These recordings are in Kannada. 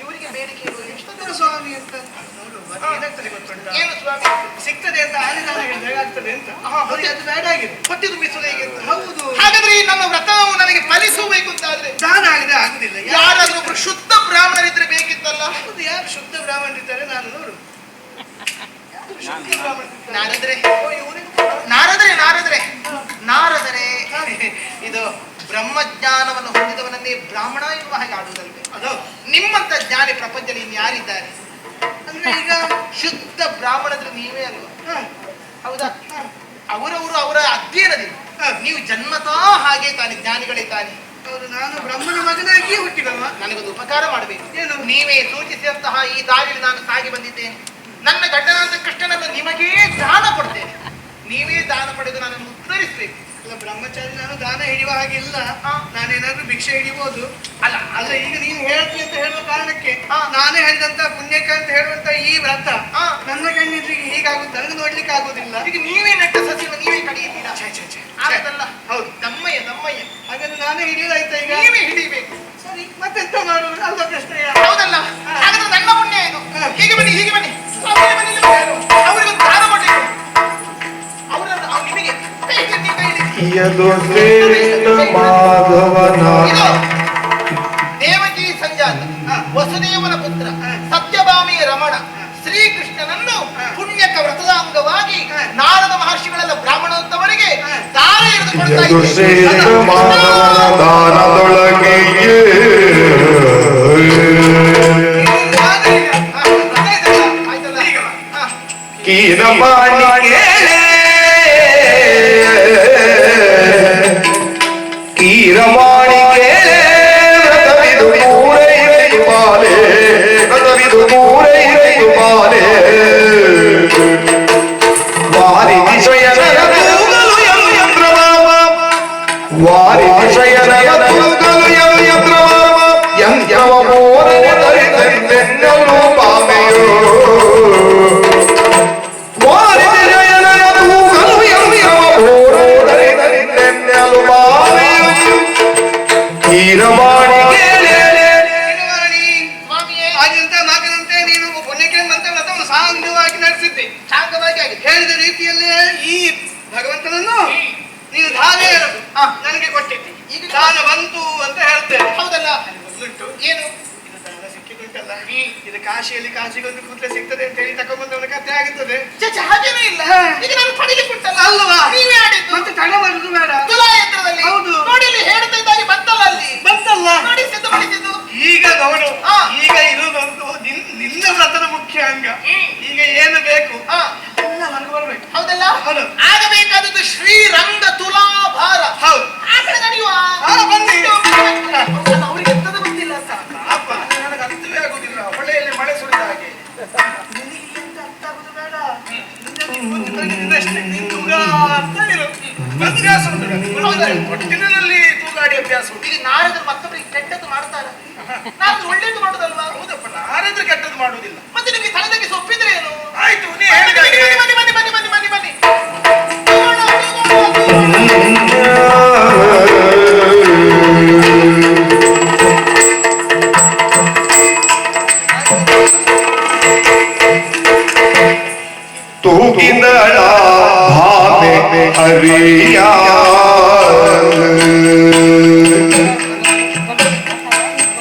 ಇವರಿಗೆ ಬೇಡಿಕೆ ಇರುವುದು ಎಷ್ಟೊಂದು ಚಂದ್ರ ಸ್ವಾಮಿ ಅಂತ ಏನಾಗ್ತದೆ ಗೊತ್ತುಂಟಾ. ಏನು ಸ್ವಾಮಿ? ಸಿಗ್ತದೆ ಅಂತ ಆಲಿದಾನ ಹೇಳಿದಾಗ ಹೇಗಾಗ್ತದೆ ಅಂತ? ಅವ್ರಿಗೆ ಅದು ಬೇಡ ಆಗಿದೆ. ಹೊಟ್ಟೆ ತುಂಬಿಸುವುದು ಹೇಗೆ ಅಂತ. ಹೌದು. ಹಾಗಾದ್ರೆ ಈ ನಮ್ಮ ವ್ರತವು ನನಗೆ ಫಲಿಸಬೇಕು ಅಂತಾದ್ರೆ? ದಾನ ಆಗದೆ ಆಗುದಿಲ್ಲ. ಯಾರಾದ್ರೂ ಒಬ್ರು ಶುದ್ಧ ಬ್ರಾಹ್ಮಣರಿದ್ರೆ ಬೇಕಿತ್ತಲ್ಲ? ಹೌದು ಯಾರು ಶುದ್ಧ ಬ್ರಾಹ್ಮಣರಿದ್ದಾರೆ ನಾನು ನೋಡು? ನಾರದ್ರೆ. ನಾರದರೆ ನಾರದರೆ. ನಾರದರೆ. ಇದು ಬ್ರಹ್ಮಜ್ಞಾನವನ್ನು ಹೊಂದಿದವನನ್ನೇ ಬ್ರಾಹ್ಮಣ ಎನ್ನುವ ಹಾಗೆ ಆಡುವುದಲ್ವೇ? ಅದು ನಿಮ್ಮಂತ ಜ್ಞಾನಿ ಪ್ರಪಂಚದಲ್ಲಿ ಇನ್ಯಾರಿದ್ದಾರೆ ಅಂದ್ರೆ ಈಗ ಶುದ್ಧ ಬ್ರಾಹ್ಮಣದ್ರೆ ನೀವೇ ಅಲ್ವಾ? ಹೌದಾ? ಅವರವರು ಅವರ ಅಧ್ಯಯನದಿಂದ ನೀವು ಜನ್ಮತಾ ಹಾಗೆ ತಾನೆ ಜ್ಞಾನಿಗಳೇ ತಾನೆ ಹೌದು ನಾನು ಬ್ರಹ್ಮನ ಮಗನಾಗಿ ಹುಟ್ಟಿದವ. ನನಗೊಂದು ಉಪಕಾರ ಮಾಡಬೇಕು. ಏನು? ನೀವೇ ಸೂಚಿಸಿದಂತಹ ಈ ದಾರಿಯಲ್ಲಿ ನಾನು ಸಾಗಿ ಬಂದಿದ್ದೇನೆ. ನನ್ನ ಗಂಡನಾದ ಕೃಷ್ಣನನ್ನು ನಿಮಗೇ ದಾನ ಕೊಡ್ತೇನೆ. ನೀವೇ ದಾನ ಪಡೆದು ನನ್ನನ್ನು ಉತ್ತರಿಸಬೇಕು. ಅಲ್ಲ ಬ್ರಹ್ಮಚಾರಿ ನಾನು ದಾನ ಹಿಡಿಯುವ ಹಾಗಿಲ್ಲ. ನಾನೇನಾದ್ರೂ ಭಿಕ್ಷೆ ಹಿಡಿಬಹುದು ಅಲ್ಲ ಅಲ್ಲ ಈಗ ನೀನು ಹೇಳ್ತಿ ಅಂತ ಹೇಳುವ ಕಾರಣಕ್ಕೆ ಹಾ. ನಾನೇ ಹೇಳಿದಂತ ಪುಣ್ಯಕ ಅಂತ ಹೇಳುವಂತ ಈ ವ್ರತ. ನನ್ನ ಕಣ್ಣಿದ್ರಿಗೆ ಹೀಗಾಗುತ್ತೆ? ನನಗೆ ನೋಡ್ಲಿಕ್ಕೆ ಆಗುದಿಲ್ಲ. ಈಗ ನೀವೇ ನೆಟ್ಟ ಸಸಿಯನ್ನು ನೀವೇ ಕಡಿಯುತ್ತೀರಾ. ಆಗದಲ್ಲ. ಹೌದು. ದಮ್ಮಯ್ಯ ದಮ್ಮಯ್ಯ. ಹಾಗಾದ್ರೆ ನಾನೇ ಹಿಡಿಯೋದಾಯ್ತಾ ಈಗ? ನೀವೇ ಹಿಡಿಬೇಕು. ಸರಿ ಮತ್ತೆಂತ ಮಾಡುವುದು? ಅಲ್ಲ ಪ್ರಶ್ನೆಯ? ಹೌದಲ್ಲ. ಹಾಗಾದ್ರೆ ನನ್ನ ಪುಣ್ಯ ಇದು ಹೀಗೆ ಬನ್ನಿ ಹೀಗೆ ಬನ್ನಿ. ಅವರಿಗೊಂದು ದಾನ ಮಾಡಬೇಕು ಹಿಡಿ, ಕೈ ಹಿಡಿ. ಯದು ಶ್ರೇಷ್ಠ ಮಾಧವನ ದೇವಕಿ ಸಂಜಾತ ವಸುದೇವನ ಪುತ್ರ ಸತ್ಯಭಾಮಿ ರಮಣ. ಶ್ರೀಕೃಷ್ಣನನ್ನು. ಪುಣ್ಯಕ ವ್ರತದ ಅಂಗವಾಗಿ. ನಾರದ ಮಹರ್ಷಿಗಳೆಲ್ಲ ಬ್ರಾಹ್ಮಣದವರಿಗೆ ಹಾ. ದಾನ ಎರೆದು ಕೊಡ್ತಾ ಯದು ಶ್ರೇಷ್ಠ ಮಾಧವನ ದಾನದೊಳಗೆ ಆದ್ರೆ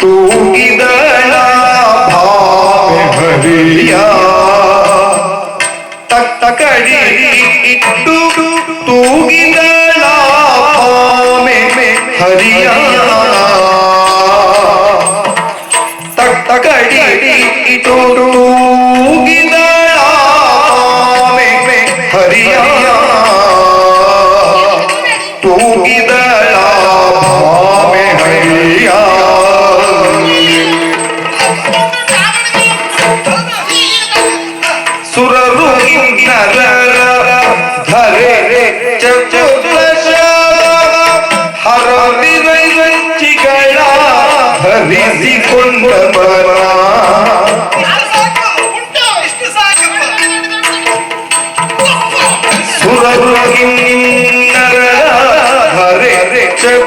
तू की दया भाव तक तकड़ी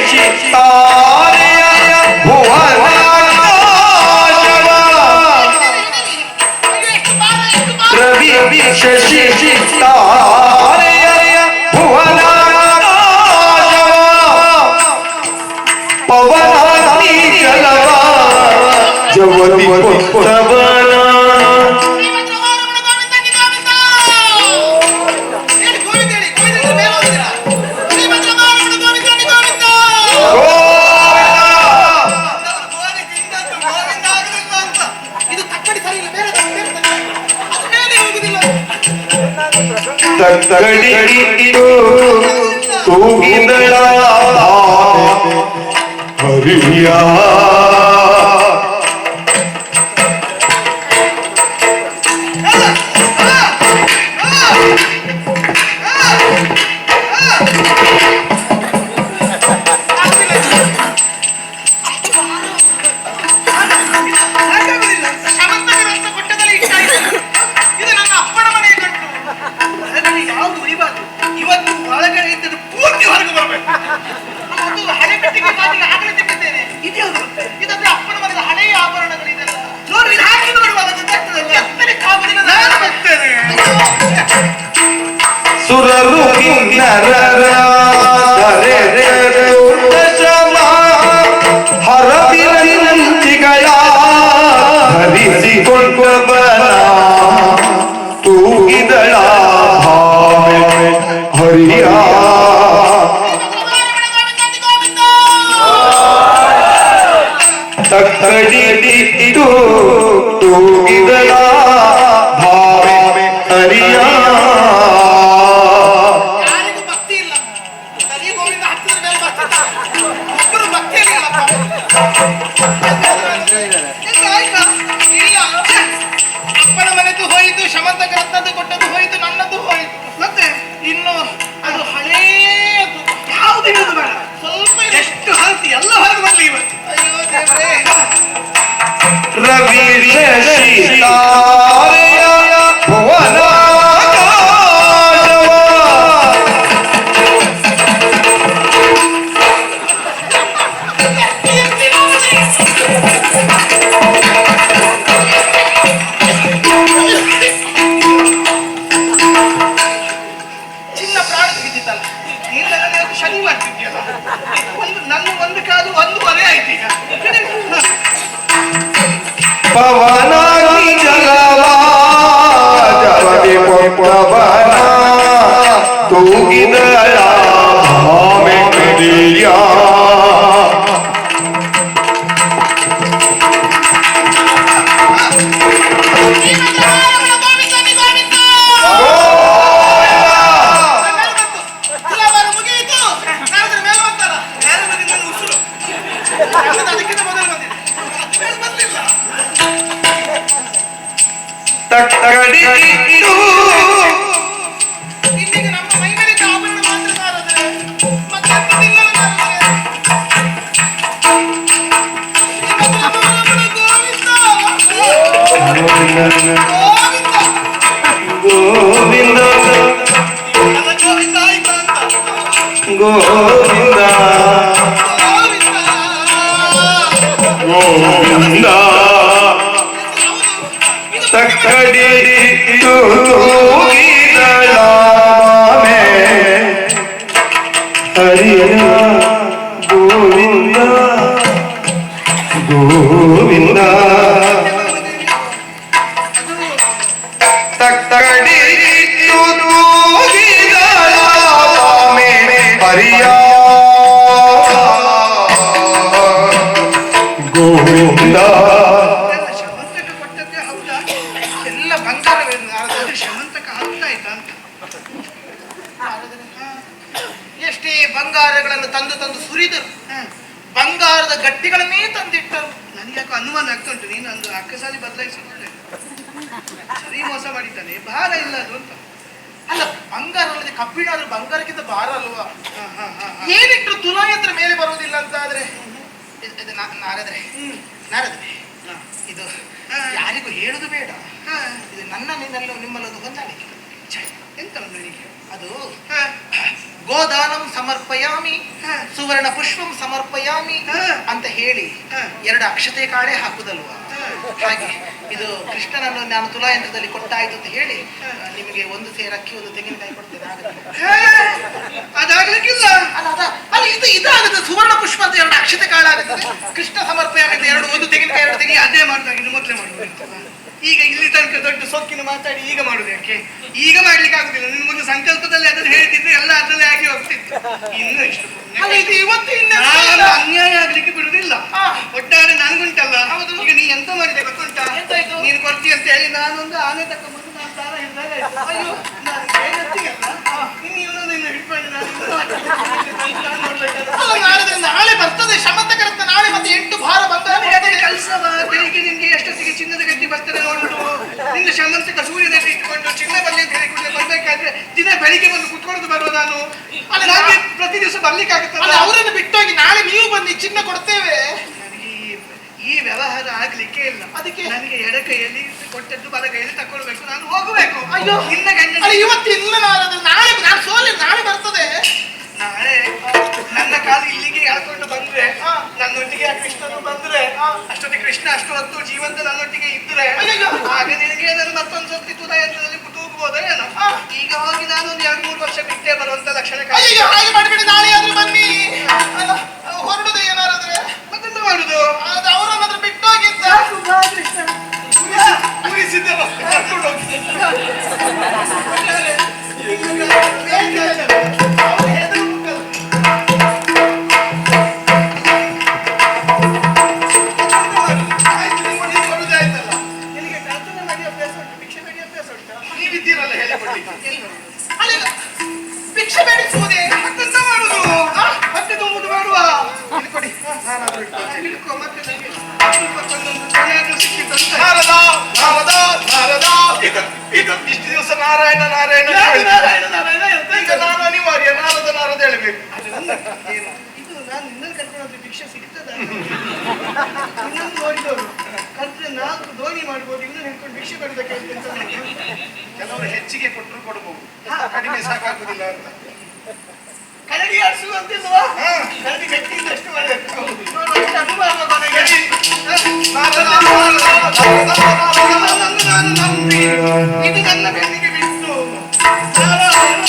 পেয়েছি ஹரியா கோவிந்தா கோவிந்தா. தக்கடி ஹரியா கோவிந்தா. ಅನುಮಾನ ಆಗ್ತಾ ಉಂಟು ನೀನು ಒಂದು ಅಕ್ಕಸಾಲಿ ಬದಲಾಯಿಸಿಕೊಂಡೆ ಸರಿ ಮೋಸ ಮಾಡಿದ್ದಾನೆ ಭಾರ ಇಲ್ಲ ಅದು ಅಂತ ಅಲ್ಲ ಬಂಗಾರ ಅಲ್ಲದೆ ಕಬ್ಬಿಣ ಆದ್ರೆ ಬಂಗಾರಕ್ಕಿಂತ ಭಾರ ಅಲ್ವಾ ಹಾ, ಹಾ, ಹಾ, ಹಾ. ಏನಿಟ್ರು ತುಲಾಯಂತ್ರ ಮೇಲೆ ಬರೋದಿಲ್ಲ ಅಂತ ಆದ್ರೆ ಇದು- ನಾರದ್ರೆ. ನಾರದ್ರೆ. ಇದು. ಯಾರಿಗೂ ಹೇಳುದು ಬೇಡ ಹಾ. ಇದು ನನ್ನ ನಿನ್ನಲ್ಲೂ ನಿಮ್ಮಲ್ಲೊಂದು ಹೊಂದಾಣಿಕೆ ಎಂತ ಒಂದು ಅದು ಹಾ, ಗೋದಾನಂ ಸಮರ್ಪಯಾಮಿ. ಸುವರ್ಣ ಪುಷ್ಪಂ ಸಮರ್ಪಯಾಮಿ. ಅಂತ ಹೇಳಿ ಎರಡು ಅಕ್ಷತೆ ಕಾಳೆ ಹಾಕುದಲ್ವಾ. ಹಾಗೆ ಇದು ಕೃಷ್ಣನನ್ನು ನಾನು ತುಲಾಯಂತ್ರದಲ್ಲಿ ಕೊಟ್ಟಾಯ್ತು ಅಂತ ಹೇಳಿ ನಿಮಗೆ ಒಂದು ಸೇರ ಅಕ್ಕಿ ಒಂದು ತೆಂಗಿನಕಾಯಿ ಕೊಡ್ತೇನೆ ಅದಾಗ್ಲಿಕ್ಕಿಲ್ಲ. ಅಲ್ಲ ಇದು ಇದಾಗುತ್ತೆ ಸುವರ್ಣ ಪುಷ್ಪ ಅಂತ ಎರಡು ಅಕ್ಷತೆ ಕಾಳಾಗುತ್ತೆ ಕೃಷ್ಣ ಸಮರ್ಪಣೆ ಆಗುತ್ತೆ ಎರಡು ಒಂದು ತೆಂಗಿನಕಾಯಿ ಎರಡು ತೆಗಿ ಅದೇ ಮಾಡಿದಾಗ ಇನ್ನು ಮೊದಲೇ ಮಾಡುವುದು ಈಗ ಇಲ್ಲಿ ತನಕ ದೊಡ್ಡ ಸೊಕ್ಕಿನ ಮಾತಾಡಿ ಈಗ ಮಾಡುದು ಯಾಕೆ? ಈಗ ಮಾಡ್ಲಿಕ್ಕೆ ಆಗುದಿಲ್ಲ. ನಿನ್ನ ಮುಂದೆ ಸಂಕಲ್ಪದಲ್ಲಿ ಅದನ್ನು ಹೇಳ್ತಿದ್ರೆ ಎಲ್ಲ ಅದರಲ್ಲೇ ಆಗಿ ಹೋಗ್ತಿತ್ತು. ಇನ್ನು ಇಷ್ಟು ಇವತ್ತು ನಾನು ಅನ್ಯಾಯ ಆಗ್ಲಿಕ್ಕೆ ಬಿಡುದಿಲ್ಲ. ಒಟ್ಟಾರೆ ನನ್ಗುಂಟಲ್ಲ. ಹೌದು. ಈಗ ನೀ ಎಂತ ಮಾಡಿದೆ ಗೊತ್ತುಂಟಾ? ನೀನು ಕೊಡ್ತಿ ಅಂತ ಹೇಳಿ ನಾನೊಂದು ಆನೆ ತಕೊಂಡ್ಬಂದು ನಾನು ದಾರ ಹಿಡ್ದಾಗ ಅಯ್ಯೋ. ನಾನು ಇನ್ನು ಹಿಡ್ಕೊಂಡು ನಾನು ನಾನು. ನಾಳೆ ಬರ್ತದೆ. ಶಮಂತಕರತ್ನ ನಾಳೆ ಮತ್ತೆ ಎಂಟು ಭಾರ ಬಂಗಾರ ನನಗೆ ಅದೇ ಕೆಲಸವ ಬೆಳಿಗ್ಗೆ ನಿನ್ಗೆ ಎಷ್ಟೊತ್ತಿಗೆ ಚಿನ್ನದ ಗಟ್ಟಿ ಬರ್ತದೆ ನೋಡುದು ನಿನ್ನ ಶಮಂತಕ ಸೂರ್ಯದಲ್ಲಿ ಇಟ್ಕೊಂಡು ಚಿನ್ನ ಬರಲಿ ಅಂತ ಹೇಳಿಕೊಂಡು ಬರ್ಬೇಕಾದ್ರೆ ದಿನ ಬೆಳಿಗ್ಗೆ ಬಂದು ಕುತ್ಕೊಂಡು ಬರುವ ನಾನು. ಅಲ್ಲ, ನನಗೆ ಪ್ರತಿ ದಿವಸ ಬರ್ಲಿಕ್ಕೆ ಆಗುತ್ತಲ್ಲ ಅವರನ್ನು ಬಿಟ್ಟೋಗಿ ನಾಳೆ ನೀವು ಬನ್ನಿ ಚಿನ್ನ ಕೊಡ್ತೇವೆ. ಈ- ವ್ಯವಹಾರ ಆಗ್ಲಿಕ್ಕೆ ಇಲ್ಲ. ಅದಕ್ಕೆ? ನನಗೆ ಎಡ ಕೈಯಲ್ಲಿ ಕೊಟ್ಟದ್ದು ಬಲ ಕೈಯಲ್ಲಿ ತಕೊಳ್ಬೇಕು ನಾನು ಹೋಗಬೇಕು. ಅಯ್ಯೋ. ನಿನ್ನ ಗಂಡ ಇವತ್ತು ಇಲ್ಲ ನಾಳೆ ನಾಳೆ ನಾನು ಸೋಲಿ ನಾಳೆ ಬರ್ತದೆ. ನಾಳೆ ನನ್ನ ಕಾಲು ಇಲ್ಲಿಗೆ ಹೇಳ್ಕೊಂಡು ಬಂದ್ರೆ. ನನ್ನೊಟ್ಟಿಗೆ ಆ ಕೃಷ್ಣನು ಬಂದ್ರೆ ಅಷ್ಟೊತ್ತಿಗೆ ಕೃಷ್ಣ ಅಷ್ಟು ಹೊತ್ತು ಜೀವಂತ ನನ್ನೊಟ್ಟಿಗೆ ಇದ್ರೆ. ಆಗ ನಿನಗೆ ನನ್ನ ಮತ್ತೊಂದು ಸರ್ತಿ ತುಲಾಯಂತ್ರದಲ್ಲಿ ತೂಗ್ಬೋದೋ ಏನೋ. ಈಗ ಹೋಗಿ ನಾನು ಒಂದು ಎರಡು ಮೂರು ವರ್ಷ ಬಿಟ್ಟೆ ಬರುವಂತ ಲಕ್ಷಣ ನಾಳೆ ಆದ್ರೂ ಬನ್ನಿ ಇಷ್ಟು ದಿವಸ ನಾರಾಯಣ ನಾರಾಯಣ ಈಗ ನಾನು ಅನಿವಾರ್ಯ ನಾರದ ನಾರದ ಹೇಳಬೇಕು. ಇದು ನಾನು ನಿನ್ನನ್ನು ಕರ್ಕೊಂಡು ಹೋದ್ರೆ ಭಿಕ್ಷೆ ಸಿಗ್ತದ? ಇನ್ನೊಂದು ನೋಡಿದವರು ಕಲ್ತ್ರೆ ನಾಲ್ಕು ದೋಣಿ ಮಾಡ್ಬೋದು ಇನ್ನೂ ಭಿಕ್ಷೆ ಅಂತ. ಕೆಲವರು ಹೆಚ್ಚಿಗೆ ಕೊಟ್ಟರು ಕೊಡಬಹುದು ಕಡಿಮೆ ಸಾಕಾಗುದಿಲ್ಲ ಅಂತ. ಕರಡಿ ಆಡಿಸುವಂತಿಲ್ವಾ ಕರಡಿ ಅನುಭವ ಇದು ನನ್ನ ಬೆನ್ನಿಗೆ ಬಿಟ್ಟು ನಾರಾಯಣ,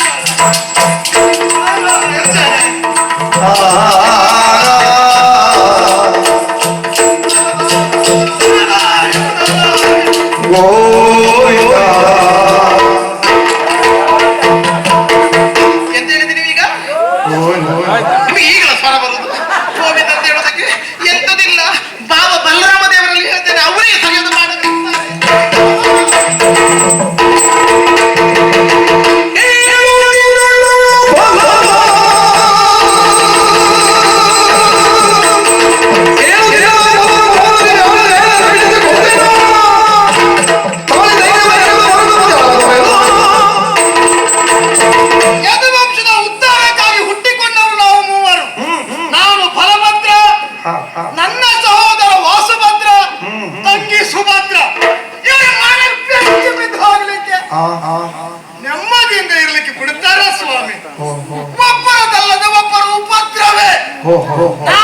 好好好。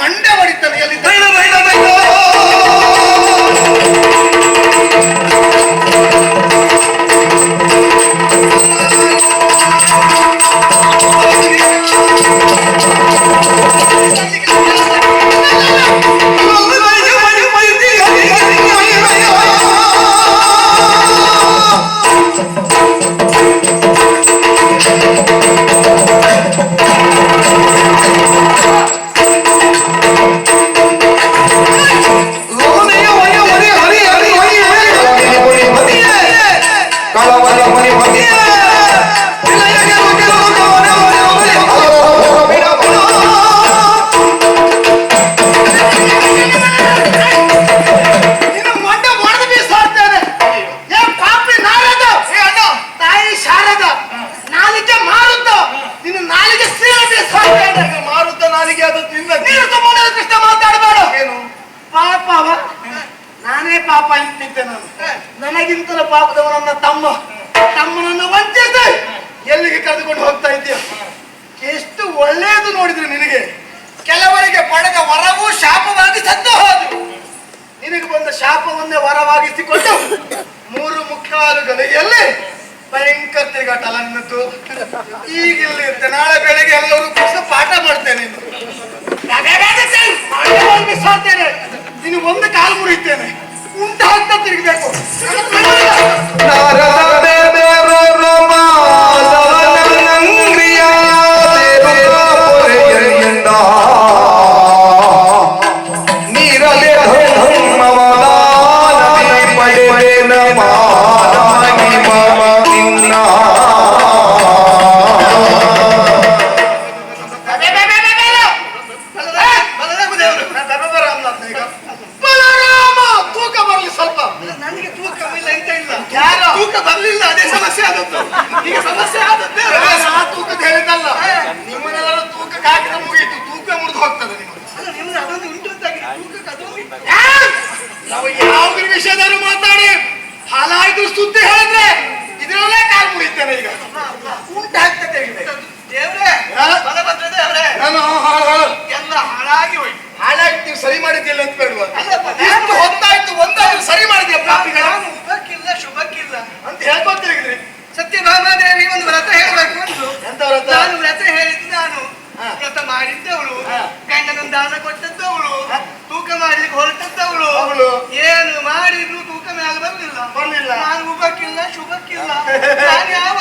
மண்டை வடித்த ಸಾಧ್ಯ ಇನ್ನು ಒಂದು ಕಾಲು ಮುರಿಯುತ್ತೇನೆ. ಅಂತ ತಿರುಗಬೇಕು. ನಾವು ಯಾವ್ದ್ರ ವಿಷಯದಾರು ಮಾತಾಡಿ ಹಾಲಾಯ್ತು ಸುದ್ದಿ ಹೇಳಿದ್ರೆ ಇದ್ರಲ್ಲೇ ಕಾಲ್ ಮುಗಿತಾನೆ ಈಗ. ಉಂಟಾಗ್ತದೆ ದೇವ್ರೆ ಬಲಭದ್ರತೆ ಅವರೇ ನಾನು ಎಲ್ಲ ಹಾಳಾಗಿ ಹೋಯ್ತು. ಹಾಳಾಗಿ ನೀವು ಸರಿ ಮಾಡಿದ್ದಿಲ್ಲ ಅಂತ ಬೇಡವಾ? ಎಷ್ಟು ಹೊತ್ತಾಯ್ತು ಒಂದಾದ್ರೂ ಸರಿ ಮಾಡಿದ್ಯಾ ಪ್ರಾಪ್ತಿಗಳ ಶುಭಕ್ಕಿಲ್ಲ ಶುಭಕ್ಕಿಲ್ಲ. ಅಂತ ಹೇಳ್ಕೊತಿರಿಗ್ರಿ ಸತ್ಯಭಾಮಾದೇವಿ ಒಂದು ವ್ರತ ಹೇಳಬೇಕು ಅಂತ ನಾನು ವ್ರತ ಹೇಳಿದ್ದು ನಾನು. ಕೆಲಸ ಮಾಡಿದ್ದವಳು. ಗಂಡನೊಂದು ದಾಸ ಕೊಟ್ಟದ್ದವಳು. ತೂಕ ಮಾಡ್ಲಿಕ್ಕೆ ಹೊರಟದ್ದವಳು. ಅವಳು ಏನು ಮಾಡಿದ್ರು ತೂಕ ಮೇಲೆ ಬರಲಿಲ್ಲ ಬರ್ಲಿಲ್ಲ ನಾನು ಉಬಕ್ಕಿಲ್ಲ ಶುಭಕ್ಕಿಲ್ಲ. ನಾನು ಯಾವ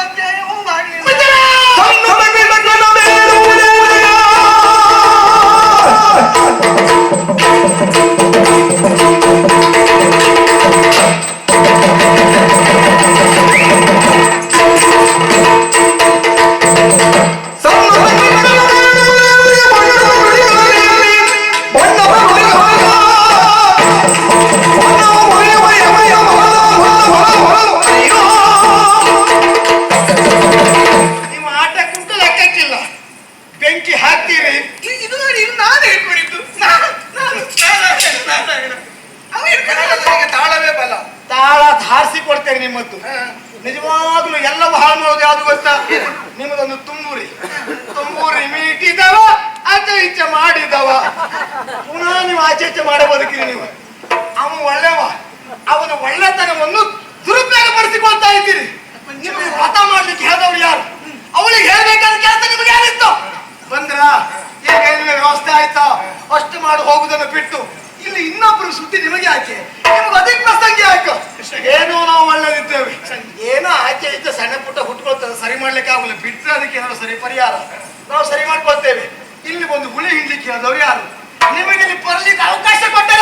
ಸುದ್ದಿ ನಿಮಗೆ ಯಾಕೆ ನಿಮ್ಗೆ ಅದಕ್ಕೆ ಮಸ್ತಾಗಿ ಯಾಕೆ ಏನೋ ನಾವು ಒಳ್ಳೆದಿದ್ದೇವೆ ಏನೋ ಆಕೆ ಇದ್ದ ಸಣ್ಣ ಪುಟ್ಟ ಹುಟ್ಕೊಳ್ತದೆ ಸರಿ ಮಾಡ್ಲಿಕ್ಕೆ ಆಗಲ್ಲ ಬಿಟ್ಟರೆ ಅದಕ್ಕೆ ಏನಾದ್ರು ಸರಿ ಪರಿಹಾರ. ನಾವು ಸರಿ ಮಾಡ್ಕೊಳ್ತೇವೆ. ಇಲ್ಲಿ ಒಂದು ಹುಳಿ ಹಿಂಡ್ಲಿಕ್ಕೆ ಹೇಳಿದವರು ಯಾರು? ನಿಮಗೆ ಇಲ್ಲಿ ಬರಲಿಕ್ಕೆ ಅವಕಾಶ ಕೊಟ್ಟರೆ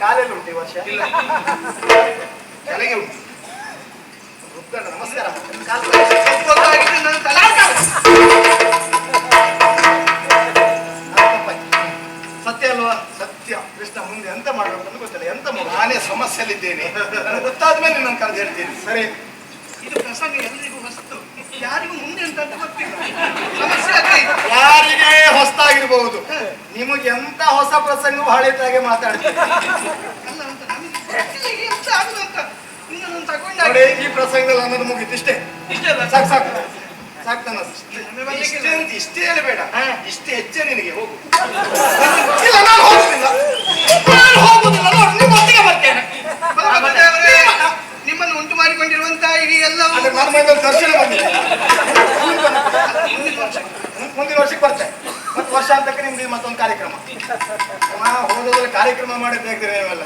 ಕಾಲೆಲ್ಲ ಉಂಟು ಈ ವರ್ಷ. ತಲೆಗೆ ಉಂಟು. ಉತ್ತರ, ನಮಸ್ಕಾರ ಕಾಲು ನನ್ನ ತಲೆ. ಸತ್ಯ ಅಲ್ವಾ? ಸತ್ಯ. ಕೃಷ್ಣ ಮುಂದೆ ಎಂತ ಮಾಡಬೇಕು ಅಂತ ಗೊತ್ತಿಲ್ಲ. ಎಂತ ನಾನೇ ಸಮಸ್ಯೆಯಲ್ಲಿದ್ದೇನೆ. ಗೊತ್ತಾದ್ಮೇಲೆ ನಾನು ಕರೆದು ಹೇಳ್ತೀನಿ. ಸರಿ. ಇದು ಪ್ರಸಂಗ ಎಲ್ಲರಿಗೂ ಹೊಸ್ತು. ಯಾರಿಗೂ ಮುಂದೆ ಅಂತ ಗೊತ್ತಿಲ್ಲ. ಸಮಸ್ಯೆ ಅದೇ. ಇದು. ಯಾರಿಗೆ ಹೊಸದಾಗಿರ್ಬಹುದು ನಿಮಗೆ ಎಂತ ಹೊಸ ಪ್ರಸಂಗವು ಹಳೆದಾಗೆ ಮಾತಾಡ್ತೀವಿ ಅಲ್ಲ ಅಂತ ನಮಗೆ ಗೊತ್ತಿಲ್ಲ ಈಗ ಎಂತ ಆಗುದು ಅಂತ. ಇನ್ನು ನಾನು ತಗೊಂಡಾಗ ಈ ಪ್ರಸಂಗದಲ್ಲಿ ಅನ್ನೋದು ಮುಗಿತು. ಇಷ್ಟೇ? ಇಷ್ಟೆಲ್ಲ ಸಾಕು ಸಾಕು. ಸಾಕು ನನ್ನ ಇಷ್ಟೇ ಅಂತ ಇಷ್ಟೇ ಹೇಳಬೇಡ. ಇಷ್ಟೇ ಹೆಚ್ಚೆ ನಿನಗೆ ಹೋಗು ಇಲ್ಲ ನಾನು ಹೋಗುದಿಲ್ಲ ನಾನು ಹೋಗುದಿಲ್ಲ ನೋಡಿ ನಿಮ್ಮೊಟ್ಟಿಗೆ ಬರ್ತೇನೆ ಭಗವಂತದೇವರೇ, ನಿಮ್ಮನ್ನು ಉಂಟು ಮಾಡಿಕೊಂಡಿರುವಂತ ಈ ಎಲ್ಲವೂ ಅಂದ್ರೆ ನನ್ನ ಮೈಮೇಲೆ ದರ್ಶನ ಬಂದಿದೆ ಮುಂದಿನ ವರ್ಷ ಮುಂದಿನ ವರ್ಷಕ್ಕೆ ಬರ್ತೇನೆ ಮತ್ತೆ ವರ್ಷ ಅಂತಕ್ಕೆ ನಿಮ್ಗೆ ಮತ್ತೊಂದು ಕಾರ್ಯಕ್ರಮ. ಹೋದದಲ್ಲಿ ಕಾರ್ಯಕ್ರಮ ಮಾಡಿದ್ರೆ ನೀವೆಲ್ಲ.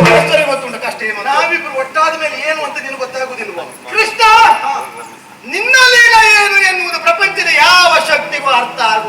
ಕಾರ್ಯಕ್ರಮ ಗೊತ್ತುಂಟು ಕಷ್ಟ. ನಾವಿಬ್ರು ಒಟ್ಟಾದ ಮೇಲೆ ಏನು ಅಂತ ನಿನಗೆ ಗೊತ್ತಾಗುದಿಲ್ವ? ಕೃಷ್ಣ ನಿನ್ನ ಲೀಲ ಏನು ಎನ್ನುವುದು ಪ್ರಪಂಚದ ಯಾವ ಶಕ್ತಿಗೂ ಅರ್ಥ ಆಗುವುದಿಲ್ಲ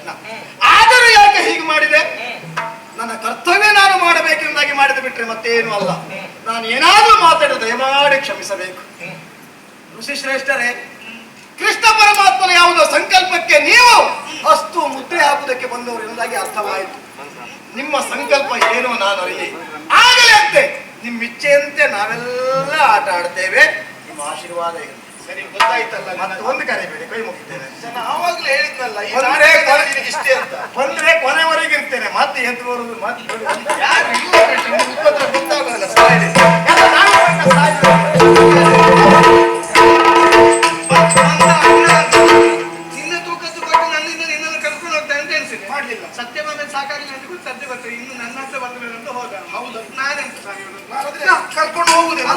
ಕೃಷ್ಣ. ಆದರೂ ಯಾಕೆ ಹೀಗೆ ಮಾಡಿದೆ? ನನ್ನ ಕರ್ತವ್ಯ ನಾನು ಮಾಡಬೇಕೆಂದಾಗಿ ಮಾಡಿದ ಬಿಟ್ರೆ ಮತ್ತೇನು ಅಲ್ಲ. ನಾನು ಏನಾದರೂ ಮಾತಾಡಿದ ದಯಮಾಡಿ ಕ್ಷಮಿಸಬೇಕು. ಋಷಿ ಶ್ರೇಷ್ಠರೇ ಕೃಷ್ಣ ಪರಮಾತ್ಮನ ಯಾವುದೋ ಸಂಕಲ್ಪಕ್ಕೆ ನೀವು ಅಷ್ಟು ಮುದ್ರೆ ಹಾಕುವುದಕ್ಕೆ ಬಂದವರು ಎಂದಾಗಿ ಅರ್ಥವಾಯಿತು. ನಿಮ್ಮ ಸಂಕಲ್ಪ ಏನೋ ನಾನು ಅರಿಯ ಆಗಲೇ ಅಂತೆ ನಿಮ್ಮ ಇಚ್ಛೆಯಂತೆ ನಾವೆಲ್ಲ ಆಟ ಆಡ್ತೇವೆ. ನಿಮ್ಮ ಆಶೀರ್ವಾದ ಸರಿ ಗೊತ್ತಾಯ್ತಲ್ಲ ಒಂದು ಕರೆ ಬೇಡಿ ಕೈ ಮುಗಿತೇನೆ. ನಾನು ಈ ಹೇಳಿದ್ನಲ್ಲ ಇಷ್ಟೇ ಅಂತ. ಬಂದ್ರೆ ಕೊನೆವರೆಗೆ ಇರ್ತೇನೆ. ಮತ್ತೆ ಎದ್ದು ಬರುದು ಮತ್ತೆ ಬರುದು. ಯಾರು ಇಲ್ಲ ಕೃಷ್ಣ, ನಿಮ್ಗೆ ಉಪದ್ರ ಗೊತ್ತಾಗಲ್ಲ ಸಾಯಿರಿ. ಎಲ್ಲ ನಾನು ಬಂದ ಸಾಯ್ತು. ನಿನ್ನ ತೂಕದ್ದು ಕೊಟ್ಟು ನನ್ನಿಂದ ನಿನ್ನನ್ನು ಕರ್ಕೊಂಡು ಹೋಗ್ತಾನೆ ಅಂತ ಎಣಿಸಿದೆ. ಮಾಡ್ಲಿಲ್ಲ. ಸತ್ಯಭಾಮೆ ಸಾಕಾಗಿಲ್ಲ ಅಂತ ಗೊತ್ತು. ಸತ್ಯ ಇನ್ನು ನನ್ನ ಹತ್ರ ಬಂದ ಮೇಲೆ ಅಂತ ಹೋದ. ಹೌದು. ನಾನೆಂತ ಕರ್ಕೊಂಡು ಹೋಗುದಿಲ್ಲ